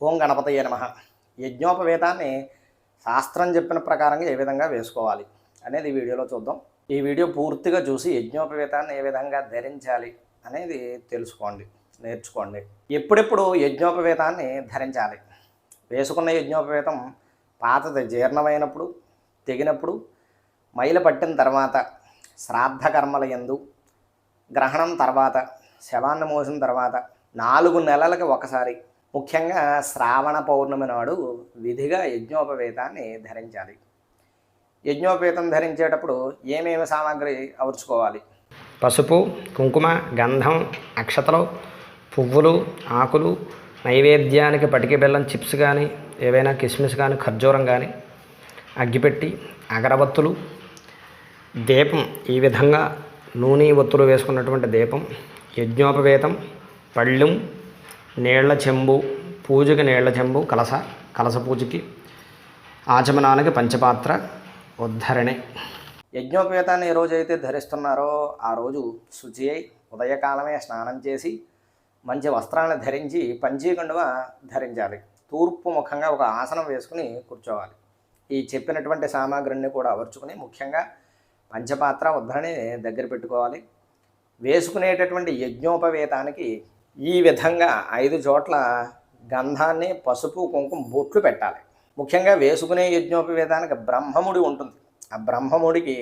ఓం గణపతయ్య నమ. యజ్ఞోపవేతాన్ని శాస్త్రం చెప్పిన ప్రకారంగా ఏ విధంగా వేసుకోవాలి అనేది వీడియోలో చూద్దాం. ఈ వీడియో పూర్తిగా చూసి యజ్ఞోపవేతాన్ని ఏ విధంగా ధరించాలి అనేది తెలుసుకోండి నేర్చుకోండి. ఎప్పుడెప్పుడు యజ్ఞోపవేతాన్ని ధరించాలి? వేసుకున్న యజ్ఞోపవేతం పాతది జీర్ణమైనప్పుడు తెగినప్పుడు మైల పట్టిన తర్వాత శ్రాద్ధ కర్మల యందు గ్రహణం తర్వాత శవాన్ని మోసిన తర్వాత నాలుగు నెలలకి ఒకసారి ముఖ్యంగా శ్రావణ పౌర్ణమి నాడు విధిగా యజ్ఞోపవేతాన్ని ధరించాలి. యజ్ఞోపేతం ధరించేటప్పుడు ఏమేమి సామాగ్రి అవర్చుకోవాలి పసుపు కుంకుమ గంధం అక్షతలు పువ్వులు ఆకులు నైవేద్యానికి పటిక బెల్లం చిప్స్ కానీ ఏవైనా కిస్మిస్ కానీ ఖర్జూరం కానీ అగ్గిపెట్టి అగరబత్తులు దీపం ఈ విధంగా నూనె ఒత్తులు వేసుకున్నటువంటి దీపం యజ్ఞోపవేతం పళ్ళెం నీళ్ళ చెంబు పూజకి నీళ్ళ చెంబు కలస కలస పూజకి ఆచమనానికి పంచపాత్ర ఉద్ధరణి. యజ్ఞోపేతాన్ని ఏ రోజైతే ధరిస్తున్నారో ఆ రోజు శుచి అయి ఉదయకాలమే స్నానం చేసి మంచి వస్త్రాలను ధరించి పంచీకండువ ధరించాలి. తూర్పు ముఖంగా ఒక ఆసనం వేసుకుని కూర్చోవాలి. ఈ చెప్పినటువంటి సామాగ్రిని కూడా అమర్చుకుని ముఖ్యంగా పంచపాత్ర ఉద్ధరణి దగ్గర పెట్టుకోవాలి. వేసుకునేటటువంటి యజ్ఞోపవేతానికి ఈ విధంగా ఐదు చోట్ల గంధాన్ని పసుపు కుంకుమ బొట్లు పెట్టాలి. ముఖ్యంగా వేసుకునే యజ్ఞోపవేదానికి బ్రహ్మముడి ఉంటుంది. ఆ బ్రహ్మముడికి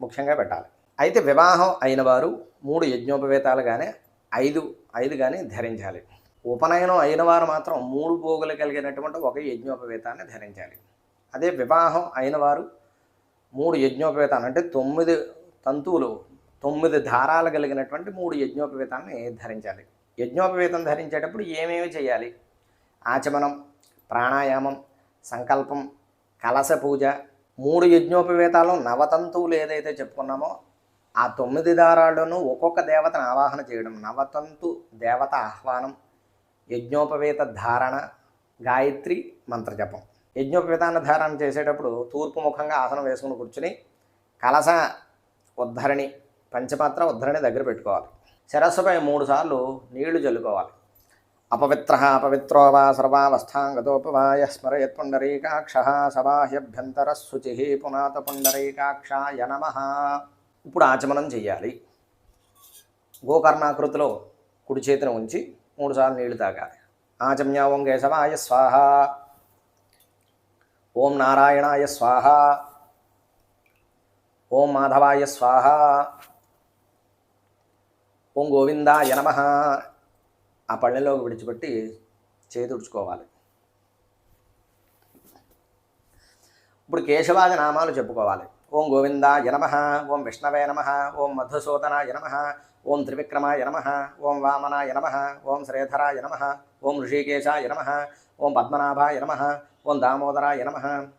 ముఖ్యంగా పెట్టాలి. అయితే వివాహం అయిన వారు మూడు యజ్ఞోపవేతాలు కానీ ఐదు ఐదు కానీ ధరించాలి. ఉపనయనం అయిన వారు మాత్రం మూడు పోగులు కలిగినటువంటి ఒక యజ్ఞోపవేతాన్ని ధరించాలి. అదే వివాహం అయిన వారు మూడు యజ్ఞోపవేతాలు అంటే తొమ్మిది తంతువులు తొమ్మిది దారాలు కలిగినటువంటి మూడు యజ్ఞోపవేతాన్ని ధరించాలి. యజ్ఞోపవేతం ధరించేటప్పుడు ఏమేమి చేయాలి? ఆచమనం ప్రాణాయామం సంకల్పం కలశ పూజ మూడు యజ్ఞోపవేతాలు నవతంతువులు ఏదైతే చెప్పుకున్నామో ఆ తొమ్మిది దారాలను ఒక్కొక్క దేవతను ఆవాహన చేయడం. నవతంతు దేవత ఆహ్వానం యజ్ఞోపవేత ధారణ గాయత్రి మంత్రజపం. యజ్ఞోపవేతాన్ని ధారణ చేసేటప్పుడు తూర్పు ముఖంగా ఆసనం వేసుకుని కూర్చుని కలస ఉద్ధరణి పంచపాత్ర ఉద్ధరణి దగ్గర పెట్టుకోవాలి. శిరస్సుపై మూడుసార్లు నీళ్ళు చల్లుకోవాలి అపవిత్ర అపవిత్రో వా సర్వావస్థాంగతోపవాయ స్మరయత్ పుండరీకాక్ష సబాహ్యభ్యంతర శుచి పునాత పుండరీకాక్షాయ నమ. ఇప్పుడు ఆచమనం చెయ్యాలి. గోకర్ణాకృతిలో కుడి చేతిని ఉంచి మూడుసార్లు నీళ్ళు తాగాలి. ఆచమ్య ఓం కేశవాయ స్వాహ. ఓం నారాయణాయ స్వాహ. ఓం మాధవాయ స్వాహ. ఓం గోవిందా నమ. ఆ పళ్ళెంలోకి విడిచిపెట్టి చేతుడుచుకోవాలి. ఇప్పుడు కేశవాది నామాలు చెప్పుకోవాలి. ఓం గోవింద యనమ ఓం విష్ణవే నమ ఓం మధుసూదన యనమ ఓం త్రివిక్రమాయ యనమ ఓం వామన యనమ ఓం శ్రీధరాయ యనమ ఓం ఋషికేశ యనమ ఓం పద్మనాభ యనమ ఓం దామోదర యనమ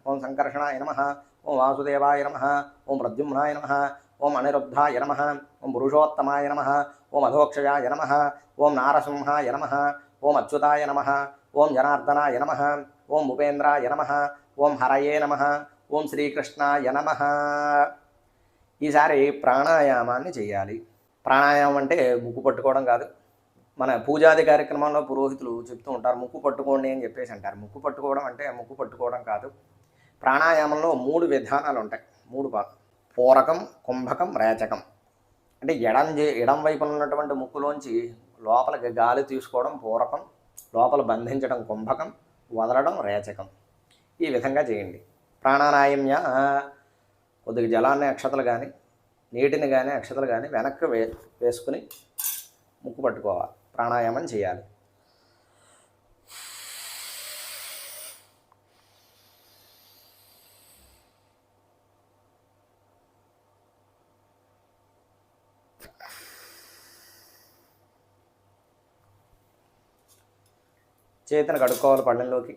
ఓం సంకర్షణ యనమ ఓం వాసుదేవాయ నమ ఓం ప్రద్యుమ్నాయ నమ ఓం అనిరుద్ధాయ నమ ఓం పురుషోత్తమాయ నమ ఓం అధోక్షయాయ నమ ఓం నారసింహాయ నమ ఓం అచ్యుతాయ నమ ఓం జనార్దనాయ నమ ఓం ఉపేంద్రాయ నమ ఓం హరయే నమ ఓం శ్రీకృష్ణాయ నమ ఈసారి ప్రాణాయామాన్ని చేయాలి ప్రాణాయామం అంటే ముక్కు పట్టుకోవడం కాదు మన పూజాది కార్యక్రమంలో పురోహితులు చెప్తూ ఉంటారు ముక్కు పట్టుకోండి అని చెప్పేసి అంటారు ముక్కు పట్టుకోవడం అంటే ముక్కు పట్టుకోవడం కాదు ప్రాణాయామంలో మూడు విధానాలు ఉంటాయి మూడు భాగం పూరకం కుంభకం రేచకం. అంటే ఎడం ఎడం వైపున ఉన్నటువంటి ముక్కులోంచి లోపలికి గాలి తీసుకోవడం పూరకం లోపల బంధించడం కుంభకం వదలడం రేచకం. ఈ విధంగా చేయండి. ప్రాణాయామ్య కొద్దిగా జలాన్ని అక్షతలు కానీ నీటిని కానీ అక్షతలు కానీ వెనక్కి వే వేసుకుని ముక్కు పట్టుకోవాలి. ప్రాణాయామం చేయాలి. చేతిని కడుక్కోవాలి పళ్ళెంలోకి.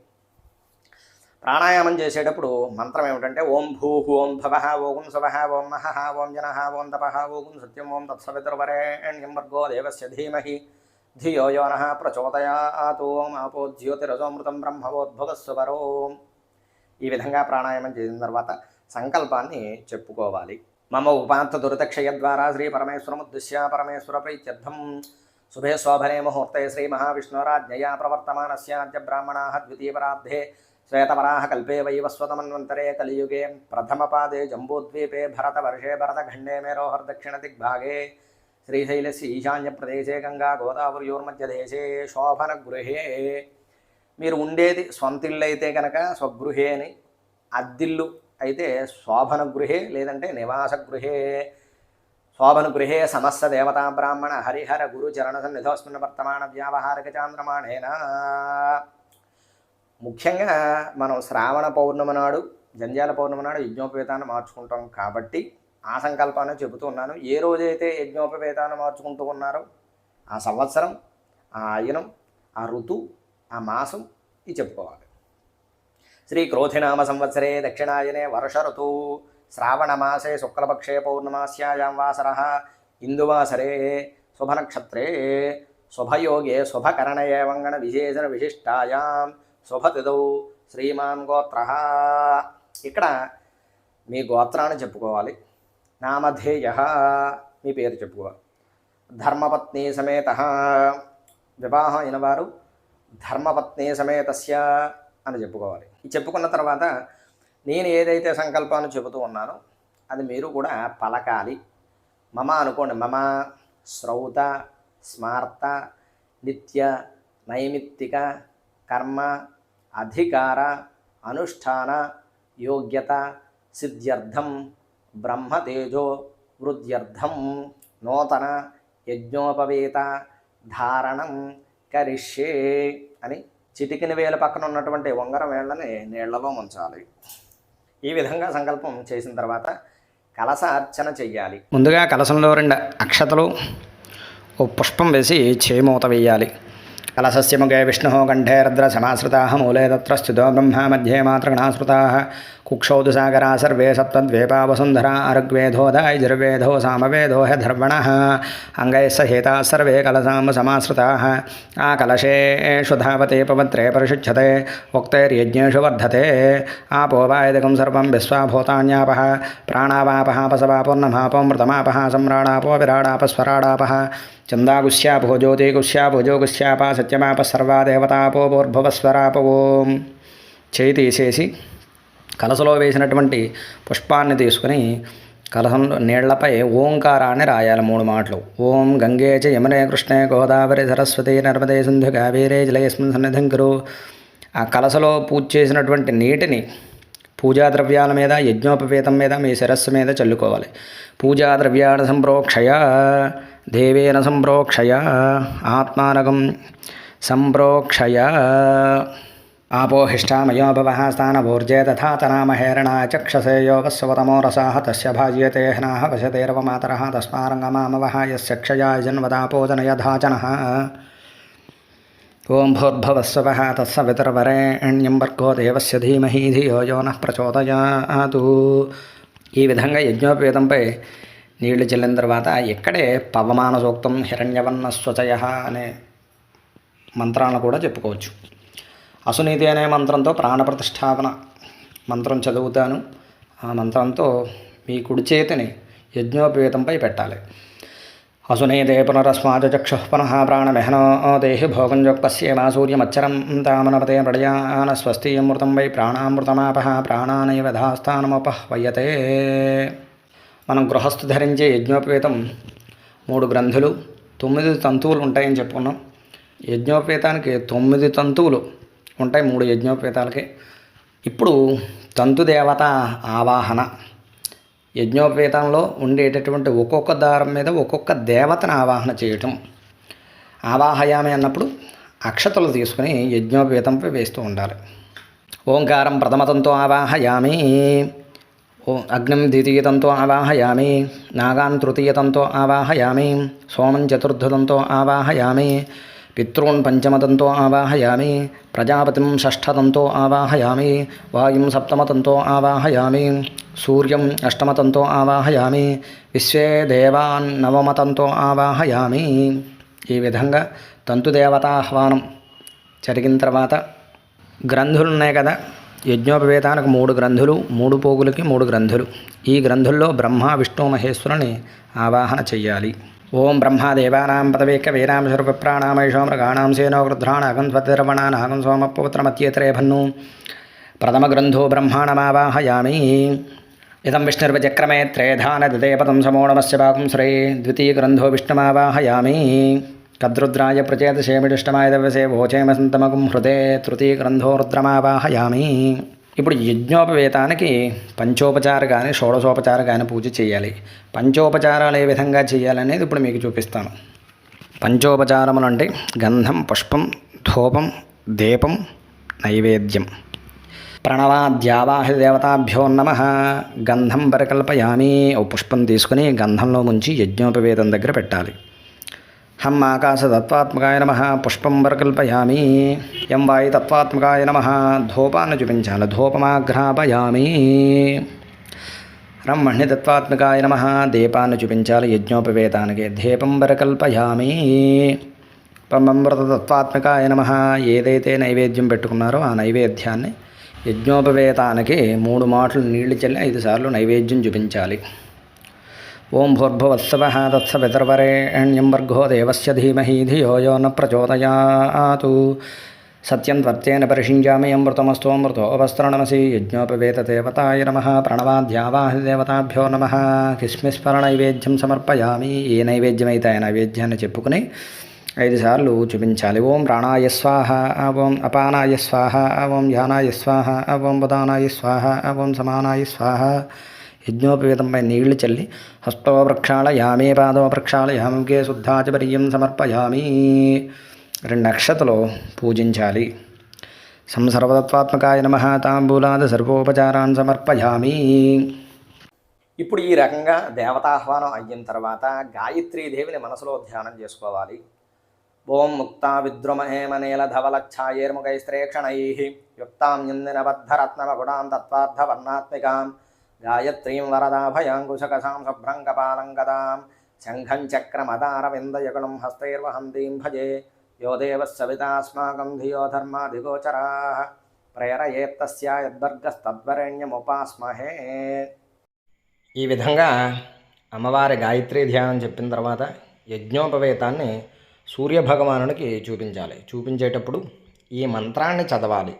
ప్రాణాయామం చేసేటప్పుడు మంత్రం ఏమిటంటే ఓం భూ ఓం భవ ఓం శవ ఓం మహ ఓం జన ఓం తప ఓం సత్యం ఓం తత్సవితృవరేణ్యం వర్గో దేవస్య ధీమహి. ధియో యోన నః ఆపో జ్యోతిరజోమృతం బ్రహ్మవోద్భవస్వరో ఈ విధంగా ప్రాణాయామం చేసిన తర్వాత సంకల్పాన్ని చెప్పుకోవాలి. మమ ఉపాంత దురితక్షయ ద్వారా శ్రీ పరమేశ్వరముద్దిశ్య పరమేశ్వర ప్రీత్యర్థం. శుభే శోభనే ముహూర్తే శ్రీ మహావిష్ణురాజ్ఞయా ప్రవర్తమానస్యాద్య బ్రాహ్మణాः ద్వితీయపరాబ్ధే శ్వేతవరాహ కల్పే వైవస్వతమన్వంతరే కలియుగే ప్రథమపాదే జంబూద్వీపే భరతవర్షే దిగ్భాగే మేరోహర్దక్షిణదిగ్భాగే ఈశాన్య ప్రదేశే గంగా గోదావరియోర్మధ్యదేశే శోభనగృహే మీరు ఉండేది సొంతిల్లు అయితే కనుక స్వగృహే అని అద్దిల్లు అయితే శోభన గృహే లేదంటే నివాస గృహే గృహే సమస్త దేవతా బ్రాహ్మణ హరిహర గురు చరణ సన్నిధోస్మిన్ వర్తమాన వ్యావహారిక చాంద్రమాణేన. ముఖ్యంగా మనం శ్రావణ పౌర్ణమి నాడు జంజాల పౌర్ణమి నాడు యజ్ఞోపవేతాన్ని మార్చుకుంటాం కాబట్టి ఆ సంకల్పాన్ని చెబుతూ ఉన్నాను. ఏ రోజైతే యజ్ఞోపవేతాన్ని మార్చుకుంటూ ఉన్నారో ఆ సంవత్సరం ఆ ఆయనం ఆ ఋతు ఆ మాసం ఇది చెప్పుకోవాలి. శ్రీ క్రోధినామ సంవత్సరే దక్షిణాయనే వర్ష ఋతువు శ్రావణమాసే శుక్లపక్షే పౌర్ణమాస్యాయాం వాసర. ఇందువాసరే శుభనక్షత్రే శుభయోగే శుభకరణ ఏవంగణ విశేషణ విశిష్టాయాం. శుభతిదౌ శ్రీమాన్ గోత్ర. ఇక్కడ మీ గోత్రాన్ని చెప్పుకోవాలి. నామధేయ మీ పేరు చెప్పుకోవాలి. ధర్మపత్ని సమేత వివాహం అయినవారు ధర్మపత్ని సమేతస్య అని చెప్పుకోవాలి. చెప్పుకున్న తర్వాత నేను ఏదైతే సంకల్పాన్ని చెబుతూ ఉన్నానో అది మీరు కూడా పలకాలి. మమ అనుకోండి మమ శ్రౌత స్మార్త నిత్య నైమిత్తిక కర్మ అధికార అనుష్ఠాన యోగ్యత సిద్ధ్యర్థం బ్రహ్మతేజో వృద్ధ్యర్థం నూతన యజ్ఞోపవేత ధారణం కరిష్యే అని చిటికిన వేల పక్కన ఉన్నటువంటి ఉంగరం వేళ్ళని నీళ్ళలో ఉంచాలి ఈ విధంగా సంకల్పం చేసిన తర్వాత కలస అర్చన చెయ్యాలి. ముందుగా కలసంలో రెండు అక్షతలు ఓ పుష్పం వేసి చేమూత వేయాలి. కలసస్య ముఖే విష్ణు కంఠే రద్ర సమాశ్రితా మూలే తత్ర స్థితో బ్రహ్మ మధ్యే మాతృగణాశ్రుతా कुक्षौदसागरा सर्वे सप्तद्वेपा वसुन्धरा अर्ग्वेधोदायजुर्वेधो सामवेदो ह धर्मणः। अङ्गैः सहिताः सर्वे कलसां आ कलशेषु धावते पवत्रे परिषिच्छते। उक्तैर्यज्ञेषु वर्धते। आपोवायदिकं सर्वं विश्वाभूतान्यापः प्राणावापः पसवापूर्णमापोमृतमापः सम्राडापो विराडापस्वराडापः चन्दागुस्यापो ज्योतिगुस्यापो, जोगुस्यापा, सत्यमापः सर्वा देवतापो भूर्भुवस्वरापवो। चैति కలసలో వేసినటువంటి పుష్పాన్ని తీసుకుని కలసంలో నీళ్ళపై ఓంకారాన్ని రాయాలి మూడు మాటలు. ఓం గంగే చ యమునే కృష్ణే గోదావరి సరస్వతి నర్మదే సింధు కావేరే జలయస్మిన్ సన్నిధం గురు ఆ కలసలో పూజ చేసినటువంటి నీటిని పూజా ద్రవ్యాల మీద యజ్ఞోపవేతం మీద మీ శిరస్సు మీద చల్లుకోవాలి. పూజా ద్రవ్యాన సంప్రోక్షయ దేవేన సంప్రోక్షయ ఆత్మానగం సంప్రోక్షయ. ఆపోహిష్టామయోభవ స్థానభూర్జే तथा తనామహేరణ चक्षसे వస్వతమో రసాः తస్య భాజ్యతే హనాः वशतेर्वमातरः तस्मारङ्गमामवः यस्य క్షయా జన్వదాపోజనయధాచనः ఓం భూర్భవస్వः తత్సవితరవరేణ్యం వర్గో దేవస్య ధీమహి ధియో యో నః ప్రచోదయాతు ఈ విధంగా యజ్ఞోపేతంపై నీళ్ళు చెల్లిన తర్వాత ఇక్కడే పవమాన సూక్తం హిరణ్యవన్న స్వచయ అనే మంత్రాలను కూడా చెప్పుకోవచ్చు. అసునీతి అనే మంత్రంతో ప్రాణప్రతిష్టాపన మంత్రం చదువుతాను. ఆ మంత్రంతో మీ కుడి చేతిని యజ్ఞోపేతంపై పెట్టాలి. అసునీతే పునరస్మాచ చక్షు పునః ప్రాణమెహనో దేహి భోగం జొప్పస్యేమా సూర్యమచ్చరం తామనపతే ప్రళయాన స్వస్తి అమృతం వై ప్రాణామృతమాప ప్రాణానైవ ధాస్థానముపహ్వయతే మనం గృహస్థు ధరించే యజ్ఞోపేతం మూడు గ్రంథులు తొమ్మిది తంతువులు ఉంటాయని చెప్పుకున్నాం. యజ్ఞోపేతానికి తొమ్మిది తంతువులు ఉంటాయి మూడు యజ్ఞోపేతాలకి. ఇప్పుడు తంతు దేవత ఆవాహన. యజ్ఞోపేతంలో ఉండేటటువంటి ఒక్కొక్క దారం మీద ఒక్కొక్క దేవతను ఆవాహన చేయటం. ఆవాహయామి అన్నప్పుడు అక్షతలు తీసుకుని యజ్ఞోపేతంపై వేస్తూ ఉండాలి. ఓంకారం ప్రథమతంతో ఆవాహయామి ఓ అగ్నిం ద్వితీయతంతో ఆవాహయామి నాగాన్ తృతీయతంతో ఆవాహయామి సోమం చతుర్థతంతో ఆవాహయామి పితॄన్ పంచమతంతో ఆవాహయామి ప్రజాపతిం షష్ఠతంతో ఆవాహయామి వాయుం సప్తమతంతో ఆవాహయామి సూర్యం అష్టమతంతో ఆవాహయామి విశ్వే దేవాన్ నవమతంతో ఆవాహయామి ఈ విధంగా తంతుదేవతాహ్వానం జరిగిన తర్వాత గ్రంథులు ఉన్నాయి కదా యజ్ఞోపవేతానికి మూడు గ్రంథులు మూడు పోగులకి మూడు గ్రంథులు. ఈ గ్రంథుల్లో బ్రహ్మ విష్ణు మహేశ్వరుని ఆవాహన చెయ్యాలి. ఓం బ్రహ్మాదేవానాం పదవేక వీరాం శరుపిప్రాణామైషో మృగాణాం సేనో వృద్ధ్రాణాగం త్వతిరవణానాగం సోమపుత్రమత్యేతరే భన్ను ప్రథమగ్రంథో బ్రహ్మాణమావాహయామి. ఇదం విష్ణుర్వచక్రమే త్రేధానదిదే పదం సమోణమస్య పాకం శ్రే. ద్వితీయగ్రంథో విష్ణుమావాహయామి. కద్రుద్రాయ ప్రచేతసేమిడుష్టమాయ దవ్యసే వోచేమసంతమకం హృదే. తృతీయగ్రంథో రుద్రమావాహయామి. ఇప్పుడు యజ్ఞోపవేతానికి పంచోపచార కానీ షోడశోపచార కానీ పూజ చేయాలి. పంచోపచారాలు ఏ విధంగా చేయాలనేది ఇప్పుడు మీకు చూపిస్తాను. పంచోపచారములు అంటే గంధం పుష్పం ధూపం దీపం నైవేద్యం. ప్రణవాద్యావాహదేవతాభ్యో నమ. గంధం పరికల్పయామి. ఓ పుష్పం తీసుకుని గంధంలో ముంచి యజ్ఞోపవేదం దగ్గర పెట్టాలి. హం ఆకాశతత్వాత్మకాయ నమ పుష్పం వరకల్పయామి ఎం వాయు తత్వాత్మకాయ నమ ధూపాన్ని చూపించాలి ధూపమాఘ్రాపయామి రం తత్వాత్మకాయ నమ దీపాన్ని చూపించాలి యజ్ఞోపవేతానికి దీపం వరకల్పయామి పంబమృతత్వాత్మకాయ నమ ఏదైతే నైవేద్యం పెట్టుకున్నారో ఆ నైవేద్యాన్ని యజ్ఞోపవేతానికి మూడు మాటలు నీళ్ళు చల్లి ఐదు సార్లు నైవేద్యం చూపించాలి ఓం భూర్భువత్సవ తత్సవితర్వరేణ్యం వర్గో దేవస్య ధీమహి ధియో యో న ప్రచోదయాతు. సత్యం త్వర్తేన పరిషించామి అమృతమస్తోమృతోపస్తరణమసి యజ్ఞోపవేతదేవతాయ నమ. ప్రణవాద్యావాహిదేవతాభ్యో నమ. కిస్మిస్మర నైవేద్యం సమర్పయామి. ఏ నైవేద్యమైతే ఆ నైవేద్యాన్ని చెప్పుకుని ఐదు సార్లు చూపించాలి. ఓం ప్రాణాయ స్వాహ ఓం అపానాయ స్వాహ ఓం ధ్యానాయ స్వాహ ఓం బుధానాయ స్వాహ ఓం సమానాయ స్వాహ. యజ్ఞోపవేతంపై నీళ్ళు చల్లి హస్తో ప్రక్షాళయామి పాదో ప్రక్షాళయామి కే శుద్ధాచపర్యం సమర్పయామి రెండు అక్షతలు పూజించాలి సంసర్వతత్వాత్మకాయ నమ తాంబూలాద సర్వోపచారాన్ సమర్పయామి ఇప్పుడు ఈ రకంగా దేవతాహ్వానం అయిన తర్వాత గాయత్రీదేవిని మనసులో ధ్యానం చేసుకోవాలి. ఓం ముక్తా విద్రుమహేమనీలధవలఛాయేర్ముఖైస్త్రేక్షణై యుక్తాం యుందినబద్ధరత్నమగుడాం తత్వార్థవర్ణాత్మికాం. గాయత్రీం వరదాభయాంకుశకసాం శుభ్రంగపాలంగదాం శంఖం చక్రమదారవిందయగుణం హస్తైర్వహంతీం భజే. యో దేవస్సవితాస్మాకం ధియో ధర్మాధిగోచరా. ప్రేరయేత్తస్యాద్వర్గస్తద్వరేణ్యముపాస్మహే ఈ విధంగా అమ్మవారి గాయత్రి ధ్యానం చెప్పిన తర్వాత యజ్ఞోపవేతాన్ని సూర్యభగవానునికి చూపించాలి. చూపించేటప్పుడు ఈ మంత్రాన్ని చదవాలి.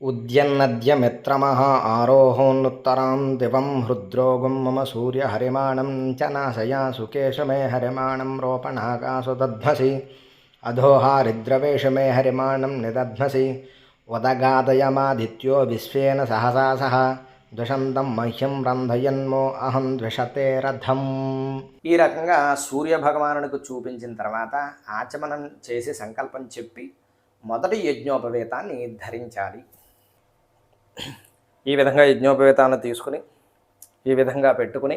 ఉద్యన్నద్య మిత్రమః ఆరోహోన్నుత్తరాం దివం హృద్రోగం మమ సూర్య హరిమాణం చ నాశయా సుకేశమే హరిమాణం రోపణాకాసు దధ్మసి అధోహారిద్రవేషమే హరిమాణం నిదధ్మసి ఉదగాదయమాదిత్యో విశ్వేన సహసా సహ ద్విషంతం మహ్యం రంధయన్మో అహం ద్విషతే రథం ఈ రకంగా సూర్య భగవానుడికి చూపించిన తర్వాత ఆచమనం చేసి సంకల్పం చెప్పి మొదటి యజ్ఞోపవేతాన్ని ధరించాలి. ఈ విధంగా యజ్ఞోపవేతాన్ని తీసుకుని ఈ విధంగా పెట్టుకుని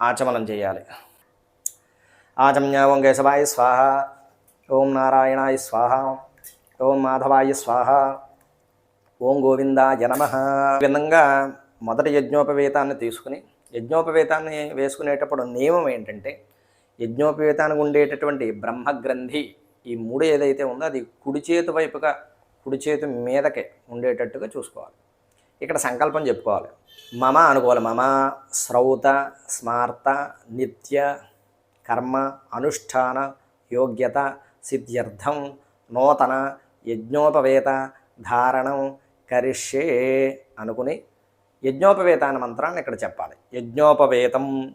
ఆచమనం చేయాలి. ఆచమ్య ఓం కేశవాయ స్వాహ ఓం నారాయణాయ స్వాహ ఓం మాధవాయ స్వాహ ఓం గోవిందాయ నమ. విధంగా మొదటి యజ్ఞోపవేతాన్ని తీసుకుని యజ్ఞోపవేతాన్ని వేసుకునేటప్పుడు నియమం ఏంటంటే యజ్ఞోపవేతానికి ఉండేటటువంటి బ్రహ్మగ్రంథి ఈ మూడు ఏదైతే ఉందో అది కుడి చేతి వైపుగా కుడి చేతి మీదకే ఉండేటట్టుగా చూసుకోవాలి. ఇక్కడ సంకల్పం చెప్పుకోవాలి. మమ అనుకోవాలి. మమ శ్రౌత స్మార్త నిత్య కర్మ అనుష్ఠాన యోగ్యత సిద్ధ్యర్థం నూతన యజ్ఞోపవేత ధారణం కరిష్యే అనుకుని యజ్ఞోపవేతాన మంత్రాన్ని ఇక్కడ చెప్పాలి. యజ్ఞోపవేతం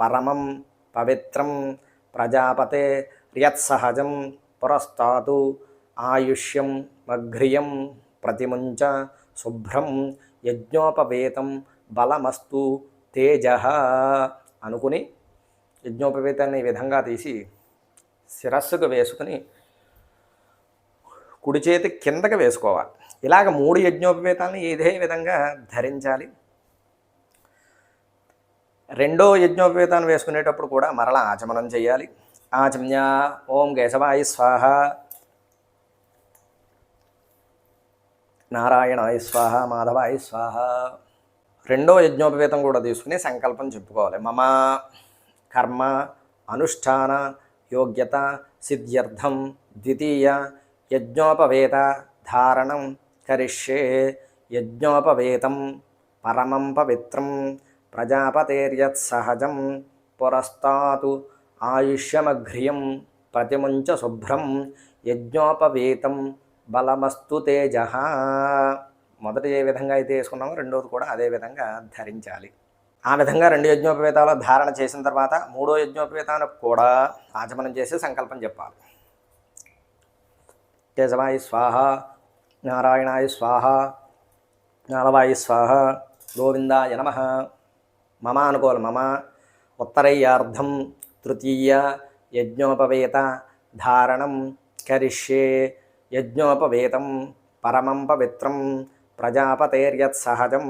పరమం పవిత్రం ప్రజాపతే రియత్సహజం పురస్తాతు ఆయుష్యం మఘ్రియం ప్రతిముంచ శుభ్రం యజ్ఞోపవేతం బలమస్తు తేజ అనుకుని యజ్ఞోపవేతాన్ని ఈ విధంగా తీసి శిరస్సుకు వేసుకుని కుడి చేతి కిందకి వేసుకోవాలి. ఇలాగ మూడు యజ్ఞోపవేతాలను ఇదే విధంగా ధరించాలి. రెండో యజ్ఞోపవేతాన్ని వేసుకునేటప్పుడు కూడా మరలా ఆచమనం చేయాలి. ఆచమ్య ఓం కేశవాయ స్వాహ నారాయణాయ స్వాహ మాధవాయ స్వాహ. రెండో యజ్ఞోపవేతం కూడా తీసుకుని సంకల్పం చెప్పుకోవాలి. మమ కర్మ అనుష్ఠాన యోగ్యత సిద్ధ్యర్థం ద్వితీయ యజ్ఞోపవేత ధారణం కరిష్యే యజ్ఞోపవేతం పరమం పవిత్రం ప్రజాపతేర్యత్ సహజం పురస్తాతు ఆయుష్యమఘ్రియం ప్రతిముంచ శుభ్రం యజ్ఞోపవేతం బలమస్తు తేజ. మొదటి ఏ విధంగా అయితే వేసుకున్నామో రెండోది కూడా అదే విధంగా ధరించాలి. ఆ విధంగా రెండు యజ్ఞోపవేతాలు ధారణ చేసిన తర్వాత మూడో యజ్ఞోపవేతానికి కూడా ఆచమనం చేసి సంకల్పం చెప్పాలి. కేశవాయ స్వాహ నారాయణాయ స్వాహ నాలవాయ స్వాహ గోవిందాయ నమ. మమ అనుకోవాలి. మమ ఉత్తరయ్యార్థం తృతీయ యజ్ఞోపవేత ధారణం కరిష్యే యజ్ఞోపవేతం పరమం పవిత్రం ప్రజాపతేర్యత్సహజం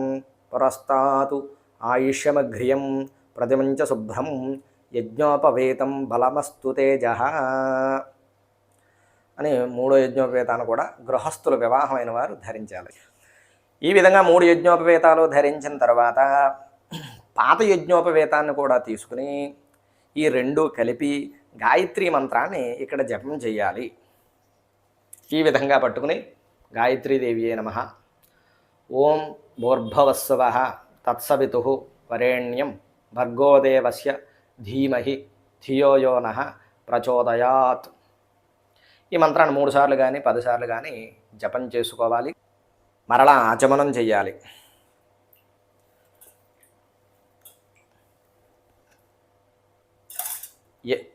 పురస్తాతు ఆయుష్యమఘ్రియం ప్రతిమంచ శుభ్రం యజ్ఞోపవేతం బలమస్తు తేజ అని మూడో యజ్ఞోపవేతాన్ని కూడా గృహస్థులు వివాహమైన వారు ధరించాలి. ఈ విధంగా మూడు యజ్ఞోపవేతాలు ధరించిన తర్వాత పాత యజ్ఞోపవేతాన్ని కూడా తీసుకుని ఈ రెండు కలిపి గాయత్రి మంత్రాన్ని ఇక్కడ జపం చేయాలి. ఈ విధంగా పట్టుకుని గాయత్రీదేవియే నమ. ఓం భూర్భవస్వ తత్సవితు వరేణ్యం భర్గోదేవస్య ధీమహి ధియోయోన ప్రచోదయాత్. ఈ మంత్రాన్ని మూడుసార్లు కానీ పదిసార్లు కానీ జపం చేసుకోవాలి. మరలా ఆచమనం చెయ్యాలి.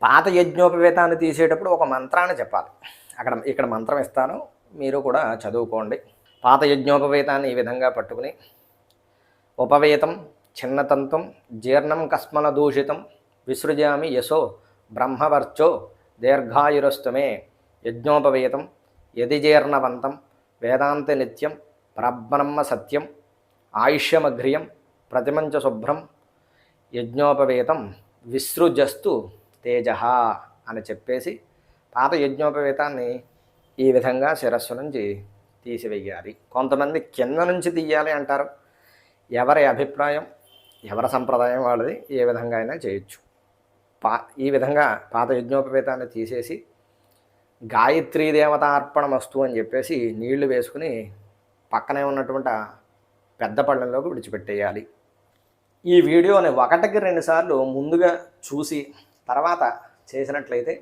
పాత యజ్ఞోపవేతాన్ని తీసేటప్పుడు ఒక మంత్రాన్ని చెప్పాలి అక్కడ ఇక్కడ మంత్రం ఇస్తాను. మీరు కూడా చదువుకోండి. పాత యజ్ఞోపవేతాన్ని ఈ విధంగా పట్టుకుని ఉపవేతం చిన్నతంతం జీర్ణం కస్మల దూషితం విసృజామి యశో బ్రహ్మవర్చో దీర్ఘాయురస్తుమే. యజ్ఞోపవేతం యది జీర్ణవంతం వేదాంత నిత్యం పరబ్రహ్మ సత్యం ఆయుష్యమఘ్రియం ప్రతిమంచ శుభ్రం యజ్ఞోపవేతం విసృజస్తు తేజ అని చెప్పేసి పాత యజ్ఞోపవేతాన్ని ఈ విధంగా శిరస్సు నుంచి తీసివేయాలి. కొంతమంది కింద నుంచి తీయాలి అంటారు. ఎవరి అభిప్రాయం ఎవరి సంప్రదాయం వాళ్ళది ఏ విధంగా అయినా చేయొచ్చు. పా ఈ విధంగా పాత యజ్ఞోపవేతాన్ని తీసేసి గాయత్రీ దేవత అర్పణమస్తు అని చెప్పేసి నీళ్ళు వేసుకుని పక్కనే ఉన్నటువంటి పెద్ద పళ్ళంలోకి విడిచిపెట్టేయాలి. ఈ వీడియోని ఒకటికి రెండుసార్లు ముందుగా చూసి తర్వాత చేసినట్లయితే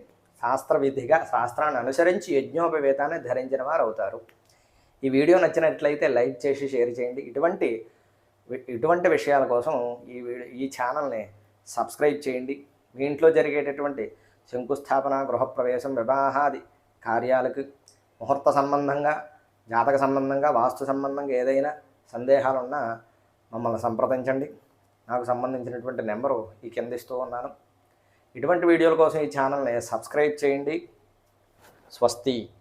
శాస్త్రవిధిగా శాస్త్రాన్ని అనుసరించి యజ్ఞోపవేతాన్ని ధరించిన వారు అవుతారు ఈ వీడియో నచ్చినట్లయితే లైక్ చేసి షేర్ చేయండి. ఇటువంటి ఇటువంటి విషయాల కోసం ఈ వీడియో ఈ ఛానల్ని సబ్స్క్రైబ్ చేయండి. మీ ఇంట్లో జరిగేటటువంటి శంకుస్థాపన గృహప్రవేశం వివాహాది కార్యాలకు ముహూర్త సంబంధంగా జాతక సంబంధంగా వాస్తు సంబంధంగా ఏదైనా సందేహాలున్నా మమ్మల్ని సంప్రదించండి. నాకు సంబంధించినటువంటి నెంబరు ఈ కింద ఇస్తూ ఉన్నాను. ఇటువంటి వీడియోల కోసం ఈ ఛానల్ని సబ్స్క్రైబ్ చేయండి. స్వస్తి.